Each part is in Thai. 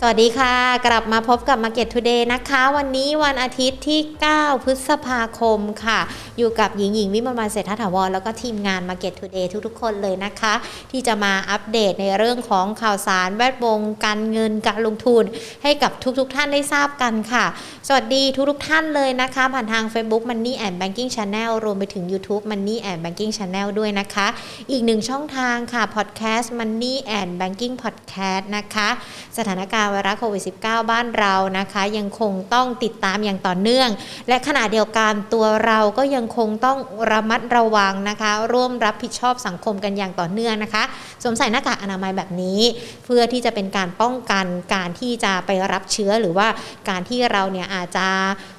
สวัสดีค่ะ กลับมาพบกับ Market Today นะคะ วันนี้วันอาทิตย์ที่ 9 พฤษภาคมค่ะ อยู่กับหญิงหญิงวิมลวันเศรษฐถาวร แล้วก็ทีมงาน Market Today ทุกๆ คนเลยนะคะ ที่จะมาอัปเดตในเรื่องของข่าวสารแวดวงการเงินการลงทุน ให้กับทุกๆท่านได้ทราบกันค่ะ สวัสดีทุกๆท่านเลยนะคะ ผ่านทาง Facebook Money and Banking Channel รวมไปถึง YouTube Money and Banking Channel ด้วยนะคะ อีกหนึ่งช่องทางค่ะ Podcast Money and Banking Podcast นะคะ สถานการณ์ไวรัสโควิด -19 บ้านเรานะคะ ยังคงต้องติดตามอย่างต่อเนื่อง และขณะเดียวกันตัวเราก็ยังคงต้องระมัดระวังนะคะ ร่วมรับผิดชอบสังคมกันอย่างต่อเนื่องนะคะสวมใส่หน้ากากอนามัยแบบนี้ เพื่อที่จะเป็นการป้องกันการที่จะไปรับเชื้อหรือว่าการที่เราเนี่ยอาจจะ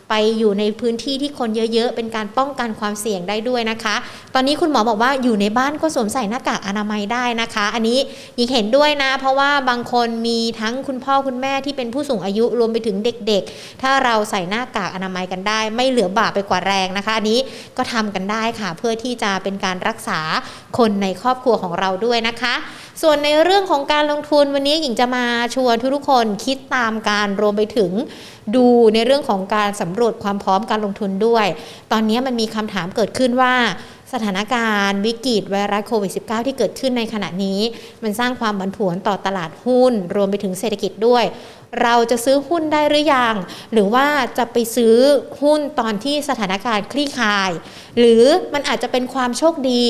ไปอยู่ในพื้นที่ที่คนเยอะๆ เป็นการป้องกันความเสี่ยงได้ด้วยนะคะ ตอนนี้คุณหมอบอกว่าอยู่ในบ้านก็สวมใส่หน้ากากอนามัยได้นะคะ อันนี้ยิงเห็นด้วยนะ เพราะว่าบางคนมีทั้งคุณพ่อคุณแม่ที่เป็นผู้สูงอายุรวมไปถึงเด็กๆ ถ้าเราใส่หน้ากากอนามัยกันได้ ไม่เหลือบาปไปกว่าแรงนะคะ อันนี้ก็ทำกันได้ค่ะ เพื่อที่จะเป็นการรักษาคนในครอบครัวของเราด้วยนะคะ ส่วนในเรื่องของการลงทุนวันนี้หญิงจะมาชวนทุกๆคนคิดตามการรวมไปถึงดูในเรื่องของการสำรวจความพร้อมการลงทุนด้วย ตอนนี้มันมีคำถามเกิดขึ้นว่า สถานการณ์วิกฤตไวรัสโควิด -19 ที่เกิดขึ้นในขณะนี้ มันสร้างความผันผวนต่อตลาดหุ้น รวมไปถึงเศรษฐกิจด้วย เราจะซื้อหุ้นได้หรือยัง หรือว่าจะไปซื้อหุ้นตอนที่สถานการณ์คลี่คลาย หรือมันอาจจะเป็นความโชคดี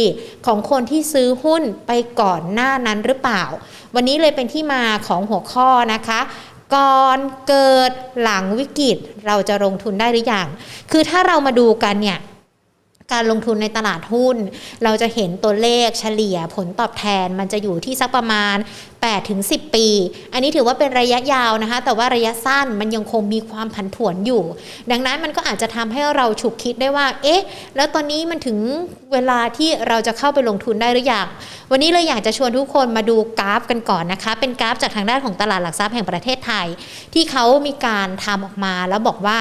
ของคนที่ซื้อหุ้นไปก่อนหน้านั้นหรือเปล่า วันนี้เลยเป็นที่มาของหัวข้อนะคะก่อนเกิดหลังวิกฤตเราจะลงทุนได้หรือยัง คือถ้าเรามาดูกันเนี่ย การลงทุนในตลาดหุ้น เราจะเห็นตัวเลขเฉลี่ยผลตอบแทนมันจะอยู่ที่สักประมาณ8ถึง10 ปี อันนี้ถือว่าเป็นระยะยาวนะคะ แต่ว่าระยะสั้นมันยังคงมีความผันผวนอยู่ ดังนั้นมันก็อาจจะทำให้เราฉุกคิดได้ว่า เอ๊ะ แล้วตอนนี้มันถึงเวลาที่เราจะเข้าไปลงทุนได้หรือยัง วันนี้เลยอยากจะชวนทุกคนมาดูกราฟกันก่อนนะคะ เป็นกราฟจากทางด้านของตลาดหลักทรัพย์แห่งประเทศไทย ที่เขามีการทำออกมาแล้วบอกว่า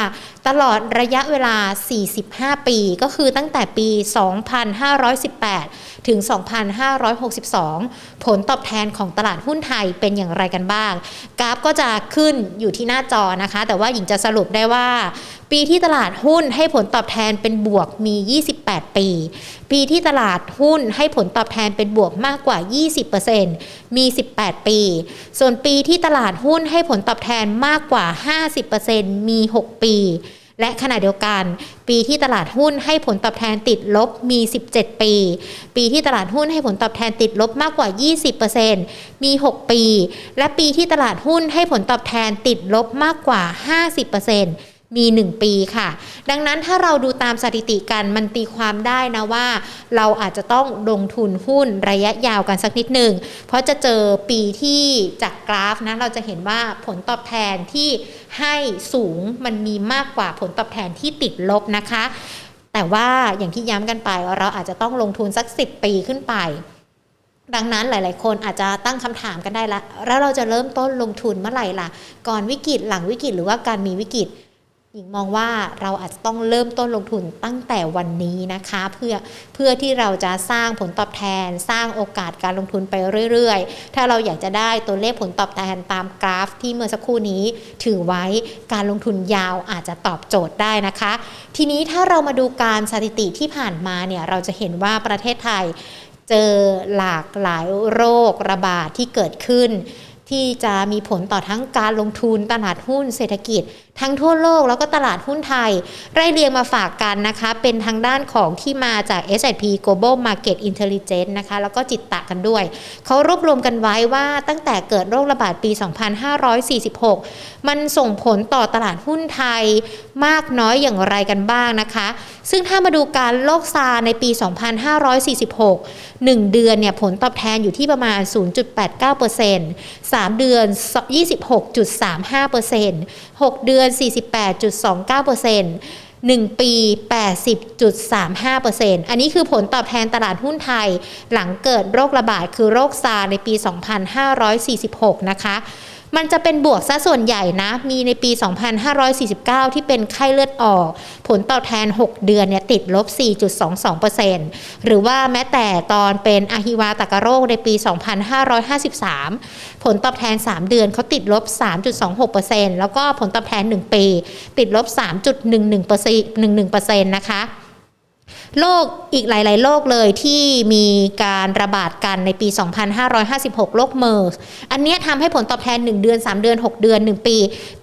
ตลอดระยะเวลา 45 ปี ก็คือตั้งแต่ปี 2518 ถึง 2562 ผลตอบแทนของตลาดหุ้นไทยเป็นอย่างไรกันบ้าง กราฟก็จะขึ้นอยู่ที่หน้าจอนะคะ แต่ว่าหญิงจะสรุปได้ว่า ปีที่ตลาดหุ้นให้ผลตอบแทนเป็นบวกมี 28 ปี ปีที่ตลาดหุ้นให้ผลตอบแทนเป็นบวกมากกว่า 20%มี 18 ปี ส่วนปีที่ตลาดหุ้นให้ผลตอบแทนมากกว่า 50%มี 6 ปี และขณะเดียวกัน ปีที่ตลาดหุ้นให้ผลตอบแทนติดลบมี 17 ปี ปีที่ตลาดหุ้นให้ผลตอบแทนติดลบมากกว่า 20%มี 6 ปี และปีที่ตลาดหุ้นให้ผลตอบแทนติดลบมากกว่า 50% มี 1 ปีค่ะ ดังนั้นถ้าเราดูตามสถิติกันมันตีความได้นะว่า เราอาจจะต้องลงทุนหุ้นระยะยาวกันสักนิดหนึ่ง เพราะจะเจอปีที่จากกราฟนะเราจะเห็นว่าผลตอบแทนที่ให้สูงมันมีมากกว่าผลตอบแทนที่ติดลบนะคะ แต่ว่าอย่างที่ย้ำกันไปเราอาจจะต้องลงทุนสัก 10 ปีขึ้นไปดังนั้นหลาย ๆ คนอาจจะตั้งคำถามกันได้ละ แล้วเราจะเริ่มต้นลงทุนเมื่อไหร่ล่ะ ก่อนวิกฤตหลังวิกฤตหรือว่าการมีวิกฤต ญิงมองว่าเราอาจจะต้องเริ่มต้นลงทุนตั้งแต่วันนี้นะคะ เพื่อเพื่อที่เราจะสร้างผลตอบแทน สร้างโอกาสการลงทุนไปเรื่อยๆ ถ้าเราอยากจะได้ตัวเลขผลตอบแทนตามกราฟ ที่เมื่อสักครู่นี้ถือไว้การลงทุนยาวอาจจะตอบโจทย์ได้นะคะ ทีนี้ถ้าเรามาดูการสถิติที่ผ่านมาเนี่ยเราจะเห็นว่าประเทศไทยเจอหลากหลายโรคระบาดที่เกิดขึ้น ที่จะมีผลต่อทั้งการลงทุนตลาดหุ้นเศรษฐกิจ ทั้งทั่วโลกแล้วก็ตลาดหุ้นไทยไล่เรียงมาฝากกันนะคะ เป็นทางด้านของที่มาจาก S&P Global Market Intelligence นะคะ แล้วก็จิตตะกันด้วย เขารวบรวมกันไว้ว่าตั้งแต่เกิดโรคระบาดปี 2546 มันส่งผลต่อตลาดหุ้นไทยมากน้อยอย่างไรกันบ้างนะคะ ซึ่งถ้ามาดูการโลกซาในปี 2546 1 เดือนเนี่ยผลตอบแทนอยู่ที่ประมาณ 0.89% 3 เดือน 26.35% 6 เดือน48.29% 1 ปี 80.35%อันนี้คือผลตอบแทนตลาดหุ้นไทย หลังเกิดโรคระบาดคือโรคซาร์ในปี 2546 นะคะ มันจะเป็นบวกซะส่วนใหญ่นะ มีในปี 2549 ที่เป็นไข้เลือดออก ผลตอบแทน 6 เดือนเนี่ยติดลบ 4.22%หรือว่าแม้แต่ตอนเป็นอะฮิวาตากโรคในปี 2553 ผลตอบแทน 3 เดือนเขาติดลบ 3.26%แล้วก็ผลตอบแทน 1 ปี ติดลบ 3.11%นะคะ โรคอีกหลาย ๆ โรคเลยที่มีการระบาดกันในปี 2556 โรคเมอร์ส อันเนี้ยทำให้ผลตอบแทน 1 เดือน 3 เดือน 6 เดือน 1 ปี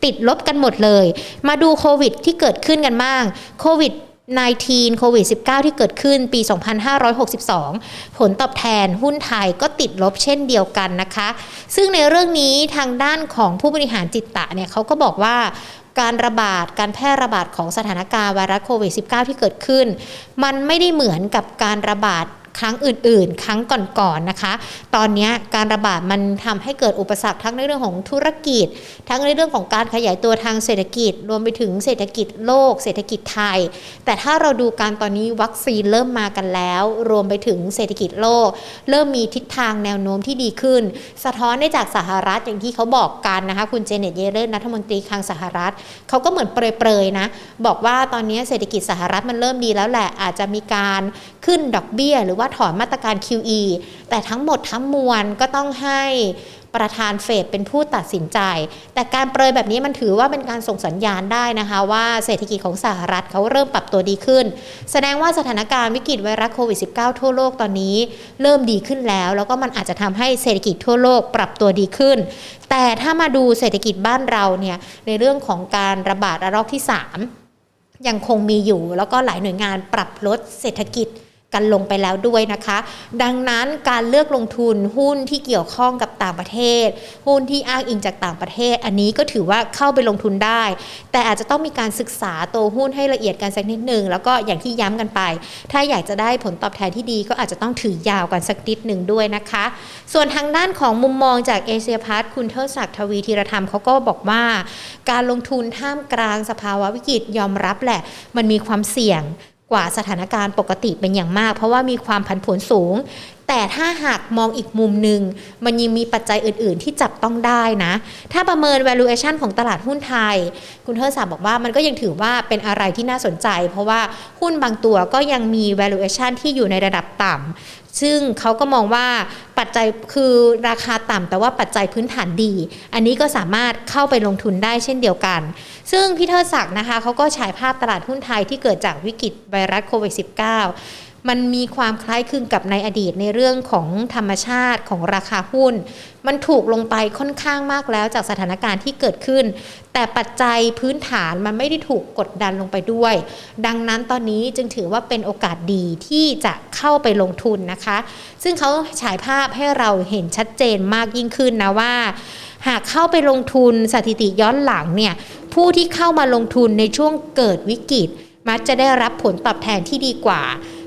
ติดลบกันหมดเลย มาดูโควิดที่เกิดขึ้นกันบ้าง โควิด19โควิด 19 ที่เกิดขึ้นปี 2562 ผลตอบแทนหุ้นไทยก็ติดลบเช่นเดียวกันนะคะ ซึ่งในเรื่องนี้ทางด้านของผู้บริหารจิตตะเนี่ยเขาก็บอกว่า การระบาดการแพร่ระบาดของสถานการณ์ไวรัสโควิด -19 ที่เกิดขึ้น มันไม่ได้เหมือนกับการระบาด ครั้งอื่น ๆ ครั้งก่อนๆนะคะ ตอนนี้การระบาดมันทำให้เกิดอุปสรรคทั้งในเรื่องของธุรกิจ ทั้งในเรื่องของการขยายตัวทางเศรษฐกิจ รวมไปถึงเศรษฐกิจโลก เศรษฐกิจไทย แต่ถ้าเราดูการตอนนี้วัคซีนเริ่มมากันแล้ว รวมไปถึงเศรษฐกิจโลก เริ่มมีทิศทางแนวโน้มที่ดีขึ้น สะท้อนได้จากสหรัฐอย่างที่เขาบอกกันนะคะคุณเจเน็ตเยเลนรัฐมนตรีคลังสหรัฐเขาก็เหมือนเปรยๆนะบอกว่าตอนนี้เศรษฐกิจสหรัฐมันเริ่มดีแล้วแหละอาจจะมีการขึ้นดอกเบี้ยหรือว่าถอนมาตรการ QE แต่ทั้งหมดทั้งมวลก็ต้องให้ประธานเฟดเป็นผู้ตัดสินใจ แต่การเปรยแบบนี้มันถือว่าเป็นการส่งสัญญาณได้นะคะ ว่าเศรษฐกิจของสหรัฐเขาเริ่มปรับตัวดีขึ้น แสดงว่าสถานการณ์วิกฤตไวรัสโควิด -19 ทั่วโลกตอนนี้เริ่มดีขึ้นแล้ว แล้วก็มันอาจจะทำให้เศรษฐกิจทั่วโลกปรับตัวดีขึ้น แต่ถ้ามาดูเศรษฐกิจบ้านเราเนี่ยในเรื่องของการระบาดระลอกที่ 3 ยังคงมีอยู่ แล้วก็หลายหน่วยงานปรับลดเศรษฐกิจ กันลงไปแล้วด้วยนะคะ ดังนั้นการเลือกลงทุนหุ้นที่เกี่ยวข้องกับต่างประเทศ หุ้นที่อ้างอิงจากต่างประเทศ อันนี้ก็ถือว่าเข้าไปลงทุนได้ แต่อาจจะต้องมีการศึกษาตัวหุ้นให้ละเอียดกันสักนิดหนึ่งแล้วก็อย่างที่ย้ำกันไป ถ้าอยากจะได้ผลตอบแทนที่ดีก็อาจจะต้องถือยาวกันสักนิดหนึ่งด้วยนะคะ ส่วนทางด้านของมุมมองจากเอเชียพาร์ทคุณเทิดศักดิ์ทวีธีรธรรมเขาก็บอกว่า การลงทุนท่ามกลางสภาวะวิกฤตยอมรับแหละ มันมีความเสี่ยง กว่าสถานการณ์ปกติเป็นอย่างมาก เพราะว่ามีความผันผวนสูง แต่ถ้าหากมองอีกมุมหนึ่งมันยังมีปัจจัยอื่น ๆ ที่จับต้องได้นะ ถ้าประเมิน valuation ของตลาดหุ้นไทย คุณเทอร์สาบอกว่ามันก็ยังถือว่าเป็นอะไรที่น่าสนใจ เพราะว่าหุ้นบางตัวก็ยังมี valuation ที่อยู่ในระดับต่ำซึ่งเขาก็มองว่าปัจจัยคือราคาต่ำแต่ว่าปัจจัยพื้นฐานดี อันนี้ก็สามารถเข้าไปลงทุนได้เช่นเดียวกัน ซึ่งพี่เทิดศักดิ์นะคะเขาก็ฉายภาพตลาดหุ้นไทยที่เกิดจากวิกฤตไวรัสโควิด -19 มันมีความคล้ายคลึงกับในอดีตในเรื่องของธรรมชาติของราคาหุ้น มันถูกลงไปค่อนข้างมากแล้วจากสถานการณ์ที่เกิดขึ้น แต่ปัจจัยพื้นฐานมันไม่ได้ถูกกดดันลงไปด้วย ดังนั้นตอนนี้จึงถือว่าเป็นโอกาสดีที่จะเข้าไปลงทุนนะคะ ซึ่งเขาฉายภาพให้เราเห็นชัดเจนมากยิ่งขึ้นนะว่า หากเข้าไปลงทุนสถิติย้อนหลังเนี่ยผู้ที่เข้ามาลงทุนในช่วงเกิดวิกฤตมักจะได้รับผลตอบแทนที่ดีกว่า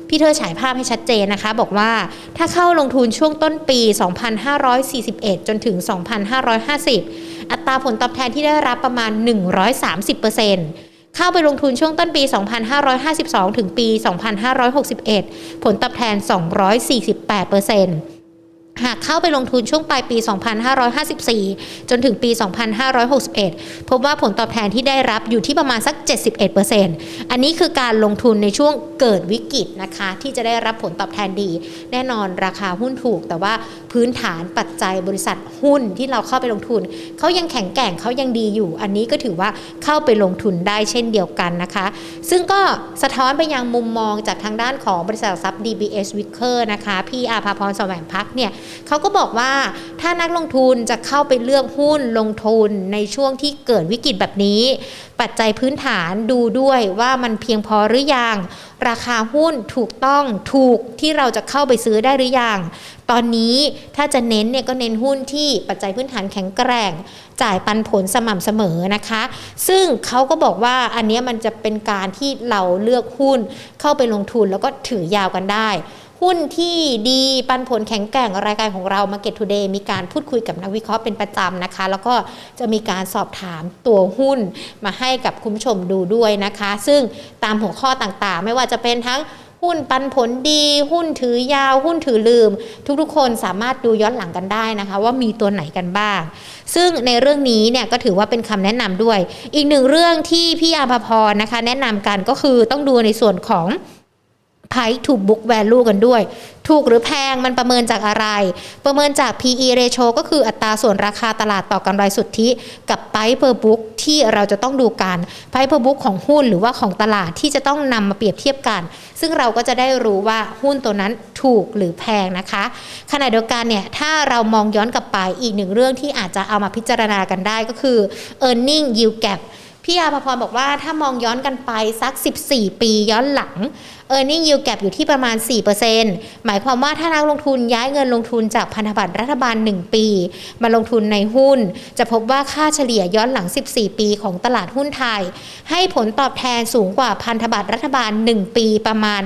พี่เธอฉายภาพให้ชัดเจนนะคะ บอกว่าถ้าเข้าลงทุนช่วงต้นปี 2541 จนถึง 2550 อัตราผลตอบแทนที่ได้รับประมาณ 130%เข้าไปลงทุนช่วงต้นปี 2552 ถึงปี 2561 ผลตอบแทน 248% หากเข้าไปลงทุนช่วงปลายปี 2554 จนถึงปี 2561 พบว่าผลตอบแทนที่ได้รับอยู่ที่ประมาณสัก 71%อันนี้คือการลงทุนในช่วงเกิดวิกฤตนะคะ ที่จะได้รับผลตอบแทนดี แน่นอนราคาหุ้นถูก แต่ว่าพื้นฐานปัจจัยบริษัทหุ้นที่เราเข้าไปลงทุน เขายังแข็งแกร่งเขายังดีอยู่ อันนี้ก็ถือว่าเข้าไปลงทุนได้เช่นเดียวกันนะคะ ซึ่งก็สะท้อนไปยังมุมมองจากทางด้านของบริษัทหลักทรัพย์ DBS Wicker นะคะพี่อาภาพรแสวงพักเนี่ยเขาก็บอกว่าถ้านักลงทุนจะเข้าไปเลือกหุ้นลงทุนในช่วงที่เกิดวิกฤตแบบนี้ ปัจจัยพื้นฐานดูด้วยว่ามันเพียงพอหรือยัง ราคาหุ้นถูกต้องถูกที่เราจะเข้าไปซื้อได้หรือยังตอนนี้ถ้าจะเน้นเนี่ยก็เน้นหุ้นที่ปัจจัยพื้นฐานแข็งแกร่ง จ่ายปันผลสม่ำเสมอนะคะ ซึ่งเขาก็บอกว่าอันนี้มันจะเป็นการที่เราเลือกหุ้นเข้าไปลงทุนแล้วก็ถือยาวกันได้ หุ้นที่ดีปันผลแข็งแกร่งรายการของเรา Market Today มีการพูดคุยกับนักวิเคราะห์เป็นประจำนะคะ แล้วก็จะมีการสอบถามตัวหุ้นมาให้กับคุณผู้ชมดูด้วยนะคะ ซึ่งตามหัวข้อต่างๆ ไม่ว่าจะเป็นทั้งหุ้นปันผลดี หุ้นถือยาว หุ้นถือลืม ทุกๆ คนสามารถดูย้อนหลังกันได้นะคะ ว่ามีตัวไหนกันบ้าง ซึ่งในเรื่องนี้เนี่ยก็ถือว่าเป็นคำแนะนำด้วย อีกหนึ่งเรื่องที่พี่อาภพรนะคะ แนะนำกันก็คือต้องดูในส่วนของ price to book value กันด้วย ถูกหรือแพงมันประเมินจากอะไร ประเมินจาก PE ratio ก็คืออัตราส่วนราคาตลาดต่อกำไรสุทธิกับ price per book ที่เราจะต้องดูกัน price per book ของหุ้นหรือว่าของตลาดที่จะต้องนำมาเปรียบเทียบกัน ซึ่งเราก็จะได้รู้ว่าหุ้นตัวนั้นถูกหรือแพงนะคะ ขณะเดียวกันเนี่ยถ้าเรามองย้อนกลับไปอีกหนึ่งเรื่องที่อาจจะเอามาพิจารณากันได้ก็คือ earning yield gap พี่อาภพรบอกว่าถ้ามองย้อนกันไปสัก 14 ปีย้อนหลัง e a r n i n g yield gap อยู่ที่ประมาณ 4%หมายความว่าถ้านักลงทุนย้ายเงินลงทุนจากพันธบัตรรัฐบาล 1 ปี มาลงทุนในหุ้น จะพบว่าค่าเฉลี่ยย้อนหลัง 14 ปีของตลาดหุ้นไทย ให้ผลตอบแทนสูงกว่าพันธบัตรรัฐบาล 1 ปีประมาณ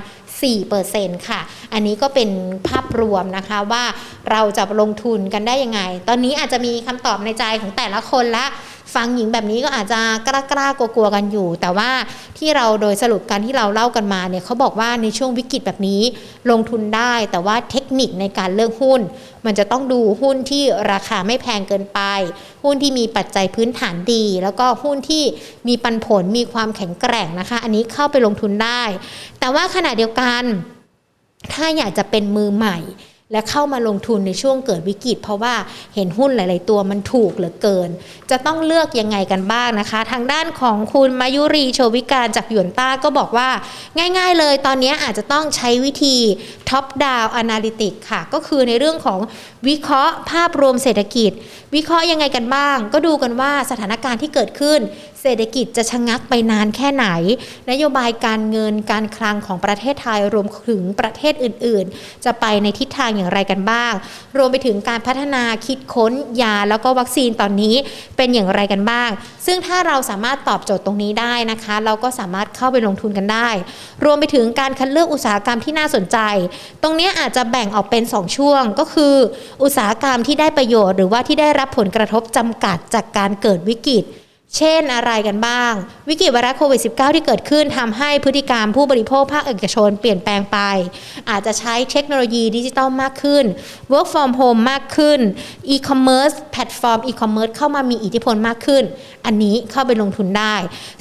4%ค่ะ อันนี้ก็เป็นภาพรวมนะคะว่าเราจะลงทุนกันได้ยังไง ตอนนี้อาจจะมีคำตอบในใจของแต่ละคนละ ฟังหญิงแบบนี้ก็อาจจะกล้ากล้ากลัวกลัวๆกันอยู่ แต่ว่าที่เราโดยสรุปการที่เราเล่ากันมาเนี่ยเขาบอกว่าในช่วงวิกฤตแบบนี้ลงทุนได้ แต่ว่าเทคนิคในการเลือกหุ้น มันจะต้องดูหุ้นที่ราคาไม่แพงเกินไป หุ้นที่มีปัจจัยพื้นฐานดี แล้วก็หุ้นที่มีปันผลมีความแข็งแกร่งนะคะ อันนี้เข้าไปลงทุนได้ แต่ว่าขณะเดียวกัน ถ้าอยากจะเป็นมือใหม่ และเข้ามาลงทุนในช่วงเกิดวิกฤต เพราะว่าเห็นหุ้นหลาย ๆ ตัวมันถูกเหลือเกิน จะต้องเลือกยังไงกันบ้างนะคะ ทางด้านของคุณมายุรีโชวิการจากหยวนต้าก็บอกว่า ง่าย ๆ เลยตอนนี้อาจจะต้องใช้วิธี top down analytic ค่ะ ก็คือในเรื่องของวิเคราะห์ภาพรวมเศรษฐกิจ วิเคราะห์ยังไงกันบ้าง ก็ดูกันว่าสถานการณ์ที่เกิดขึ้น เศรษฐกิจจะชะงักไปนานแค่ไหน นโยบายการเงินการคลังของประเทศไทยรวมถึงประเทศอื่น ๆ จะไปในทิศทางอย่างไรกันบ้าง รวมไปถึงการพัฒนาคิดค้นยาแล้วก็วัคซีนตอนนี้เป็นอย่างไรกันบ้าง ซึ่งถ้าเราสามารถตอบโจทย์ตรงนี้ได้นะคะ เราก็สามารถเข้าไปลงทุนกันได้ รวมไปถึงการคัดเลือกอุตสาหกรรมที่น่าสนใจ ตรงนี้อาจจะแบ่งออกเป็น 2 ช่วงก็คือ อุตสาหกรรมที่ได้ประโยชน์ หรือว่าที่ได้รับผลกระทบจำกัดจากการเกิดวิกฤต เช่นอะไรกันบ้าง วิกฤตไวรัสโควิด -19 ที่เกิดขึ้นทำให้พฤติกรรมผู้บริโภคภาคเอกชนเปลี่ยนแปลงไป อาจจะใช้เทคโนโลยีดิจิทัลมากขึ้น work from home มากขึ้น e-commerce แพลตฟอร์ม e-commerce เข้ามามีอิทธิพลมากขึ้น อันนี้เข้าไปลงทุนได้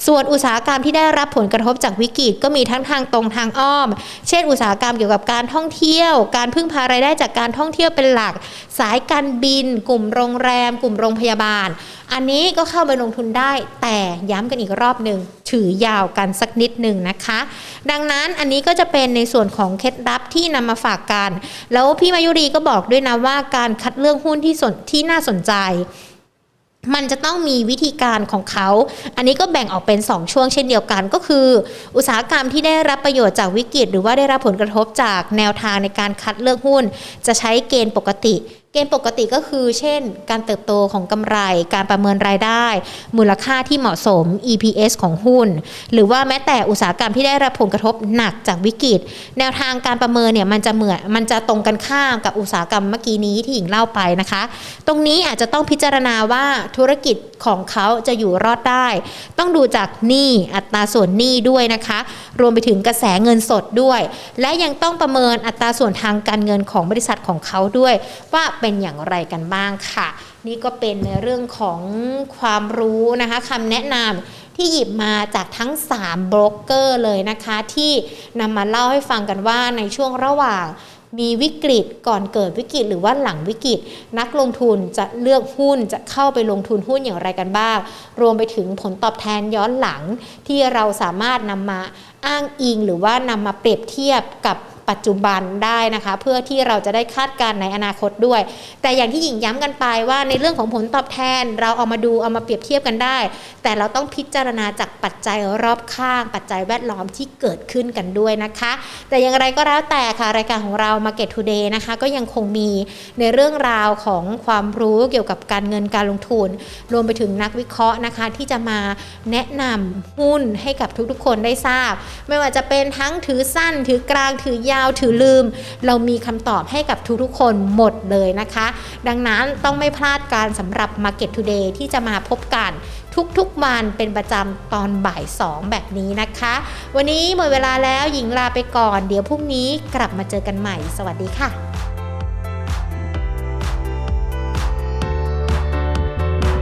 ส่วนอุตสาหกรรมที่ได้รับผลกระทบจากวิกฤตก็มีทั้งทางตรงทางอ้อม เช่น อุตสาหกรรมเกี่ยวกับการท่องเที่ยว การพึ่งพารายได้จากการท่องเที่ยวเป็นหลัก สายการบิน กลุ่มโรงแรม กลุ่มโรงพยาบาล อันนี้ก็เข้าไปลงทุนได้ แต่ย้ำกันอีกรอบหนึ่งถือยาวกันสักนิดหนึ่งนะคะ ดังนั้นอันนี้ก็จะเป็นในส่วนของเคล็ดลับที่นำมาฝากกัน แล้วพี่มายุรีก็บอกด้วยนะว่าการคัดเลือกหุ้นที่สนที่น่าสนใจมันจะต้องมีวิธีการของเขา อันนี้ก็แบ่งออกเป็น 2 ช่วงเช่นเดียวกัน ก็คือ อุตสาหกรรมที่ได้รับประโยชน์จากวิกฤต หรือว่าได้รับผลกระทบจากแนวทางในการคัดเลือกหุ้น จะใช้เกณฑ์ปกติ เกณฑ์ปกติก็คือเช่น การเติบโตของกำไร การประเมินรายได้ มูลค่าที่เหมาะสม EPS ของหุ้น หรือว่าแม้แต่อุตสาหกรรมที่ได้รับผลกระทบหนักจากวิกฤต แนวทางการประเมินเนี่ยมันจะเหมือนมันจะตรงกันข้ามกับอุตสาหกรรมเมื่อกี้นี้ที่หญิงเล่าไปนะคะ ตรงนี้อาจจะต้องพิจารณาว่าธุรกิจของเขาจะอยู่รอดได้ ต้องดูจากหนี้อัตราส่วนหนี้ด้วยนะคะ รวมไปถึงกระแสเงินสดด้วย และยังต้องประเมินอัตราส่วนทางการเงินของบริษัทของเขาด้วยว่าเป็นอย่างไรกันบ้างค่ะ นี่ก็เป็นในเรื่องของความรู้นะคะคำแนะนำที่หยิบมาจากทั้ง3โบรกเกอร์เลยนะคะ ที่นำมาเล่าให้ฟังกันว่าในช่วงระหว่างมีวิกฤตก่อนเกิดวิกฤตหรือว่าหลังวิกฤต นักลงทุนจะเลือกหุ้นจะเข้าไปลงทุนหุ้นอย่างไรกันบ้าง รวมไปถึงผลตอบแทนย้อนหลังที่เราสามารถนำมาอ้างอิงหรือว่านำมาเปรียบเทียบกับ ปัจจุบันได้นะคะ เพื่อที่เราจะได้คาดการณ์ในอนาคตด้วย แต่อย่างที่หญิงย้ำกันไปว่าในเรื่องของผลตอบแทน เราเอามาดูเอามาเปรียบเทียบกันได้ แต่เราต้องพิจารณาจากปัจจัยรอบข้าง ปัจจัยแวดล้อมที่เกิดขึ้นกันด้วยนะคะ แต่อย่างไรก็แล้วแต่ค่ะรายการของเรา Market Today นะคะก็ยังคงมีในเรื่องราวของความรู้เกี่ยวกับการเงินการลงทุน รวมไปถึงนักวิเคราะห์นะคะ ที่จะมาแนะนำหุ้นให้กับทุกๆ คนได้ทราบ ไม่ว่าจะเป็นทั้งถือสั้นถือกลางถือยาวถือลืม เรามีคำตอบให้กับทุกๆคนหมดเลยนะคะ ดังนั้นต้องไม่พลาดการสำหรับ Market Today ที่จะมาพบกันทุกๆวันเป็นประจำตอนบ่าย 2 แบบนี้นะคะ วันนี้หมดเวลาแล้วหญิงลาไปก่อน เดี๋ยวพรุ่งนี้กลับมาเจอกันใหม่ สวัสดีค่ะ